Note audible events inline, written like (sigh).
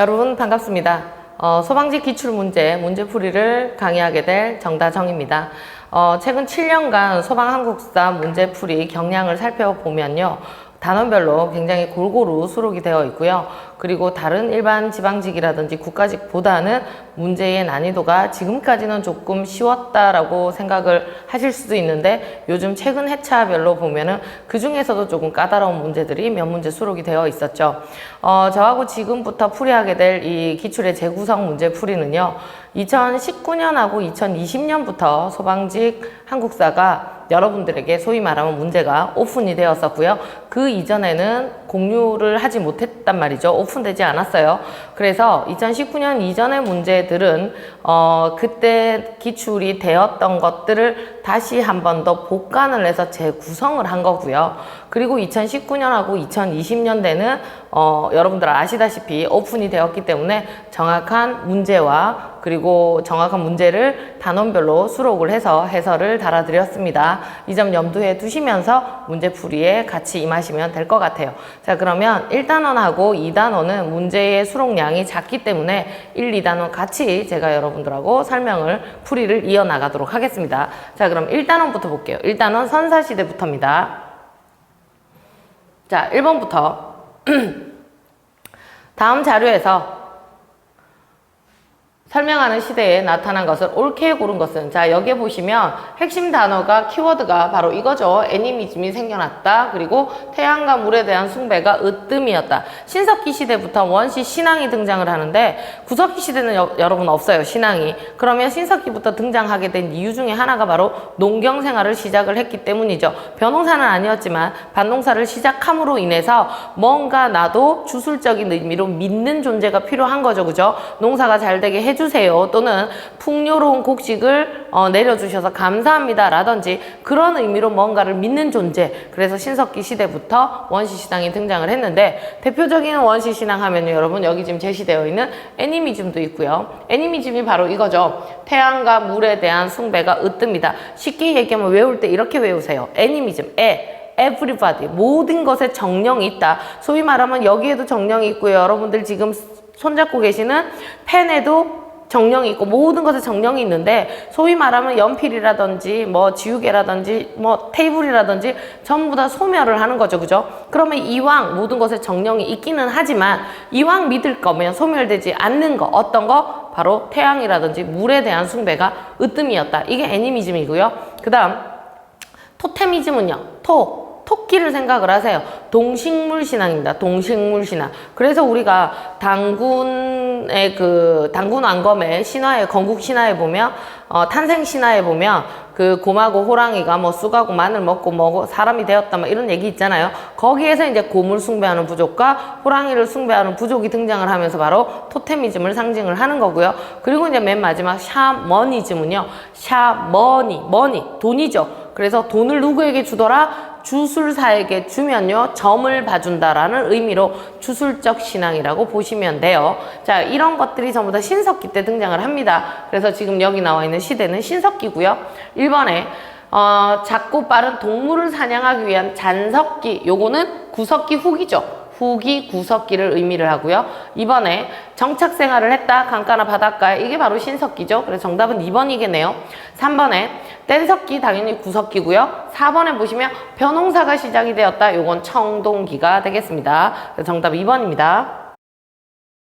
여러분 반갑습니다. 어, 소방지 기출 문제, 문제풀이를 강의하게 될 정다정입니다. 어, 최근 7년간 소방한국사 문제풀이 경향을 살펴보면요. 단원별로 굉장히 골고루 수록이 되어 있고요. 그리고 다른 일반 지방직이라든지 국가직보다는 문제의 난이도가 지금까지는 조금 쉬웠다라고 생각을 하실 수도 있는데 요즘 최근 회차별로 보면은 그 중에서도 조금 까다로운 문제들이 몇 문제 수록이 되어 있었죠. 어, 저하고 지금부터 풀이하게 될 이 기출의 재구성 문제 풀이는요. 2019년하고 2020년부터 소방직 한국사가 여러분들에게 소위 말하면 문제가 오픈이 되었었고요. 그 이전에는 공유를 하지 못했단 말이죠. 오픈되지 않았어요. 그래서 2019년 이전의 문제들은 어, 그때 기출이 되었던 것들을 다시 한 번 더 복간을 해서 재구성을 한 거고요. 그리고 2019년하고 2020년대는 어, 여러분들 아시다시피 오픈이 되었기 때문에 정확한 문제와 그리고 정확한 문제를 단원별로 수록을 해서 해설을 달아드렸습니다. 이 점 염두에 두시면서 문제풀이에 같이 임하시면 될 것 같아요. 자, 그러면 1단원하고 2단원은 문제의 수록량이 작기 때문에 1, 2단원 같이 제가 여러분 들하고 설명을, 풀이를 이어나가도록 하겠습니다. 자, 그럼 1단원부터 볼게요. 1단원 선사시대부터입니다. 자, 1번부터. (clears throat) 다음 자료에서 설명하는 시대에 나타난 것을 옳게 고른 것은 자 여기에 보시면 핵심 단어가 키워드가 바로 이거죠. 애니미즘이 생겨났다. 그리고 태양과 물에 대한 숭배가 으뜸이었다. 신석기 시대부터 원시 신앙이 등장을 하는데 구석기 시대는 여, 여러분 없어요 신앙이. 그러면 신석기부터 등장하게 된 이유 중에 하나가 바로 농경 생활을 시작을 했기 때문이죠. 변호사는 아니었지만 반농사를 시작함으로 인해서 뭔가 나도 주술적인 의미로 믿는 존재가 필요한 거죠. 그죠? 농사가 잘 되게 해주 해주세요. 또는 풍요로운 곡식을 어, 내려주셔서 감사합니다 라든지 그런 의미로 뭔가를 믿는 존재. 그래서 신석기 시대부터 원시신앙이 등장을 했는데 대표적인 원시신앙 하면요 여러분 여기 지금 제시되어 있는 애니미즘도 있고요. 애니미즘이 바로 이거죠. 태양과 물에 대한 숭배가 으뜸이다. 쉽게 얘기하면 외울 때 이렇게 외우세요. 애니미즘 에 everybody 모든 것에 정령이 있다. 소위 말하면 여기에도 정령이 있고요. 여러분들 지금 손잡고 계시는 펜에도 정령이 있고 모든 것에 정령이 있는데 소위 말하면 연필이라든지 뭐 지우개라든지 뭐 테이블이라든지 전부 다 소멸을 하는 거죠. 그죠? 그러면 이왕 모든 것에 정령이 있기는 하지만 이왕 믿을 거면 소멸되지 않는 거. 어떤 거? 바로 태양이라든지 물에 대한 숭배가 으뜸이었다. 이게 애니미즘이고요. 그 다음 토테미즘은요. 토 토끼를 생각을 하세요. 동식물 신앙입니다. 동식물 신앙. 그래서 우리가 당군의 그 당군 왕검의 신화에 건국 신화에 보면 어, 탄생 신화에 보면 그 곰하고 호랑이가 뭐 쑥하고 마늘 먹고 뭐 사람이 되었다 뭐 이런 얘기 있잖아요. 거기에서 이제 곰을 숭배하는 부족과 호랑이를 숭배하는 부족이 등장을 하면서 바로 토테미즘을 상징을 하는 거고요. 그리고 이제 맨 마지막 샤머니즘은요. 샤머니, 머니, 돈이죠. 그래서 돈을 누구에게 주더라? 주술사에게 주면요 점을 봐준다라는 의미로 주술적 신앙이라고 보시면 돼요. 자 이런 것들이 전부 다 신석기 때 등장을 합니다. 그래서 지금 여기 나와 있는 시대는 신석기고요. 1번에 어, 작고 빠른 동물을 사냥하기 위한 잔석기 요거는 구석기 후기죠. 후기 구석기를 의미를 하고요. 이번에 정착 생활을 했다. 강가나 바닷가에 이게 바로 신석기죠. 그래서 정답은 2번이겠네요. 3번에 뗀석기 당연히 구석기고요. 4번에 보시면 변홍사가 시작이 되었다. 요건 청동기가 되겠습니다. 그래서 정답 2번입니다.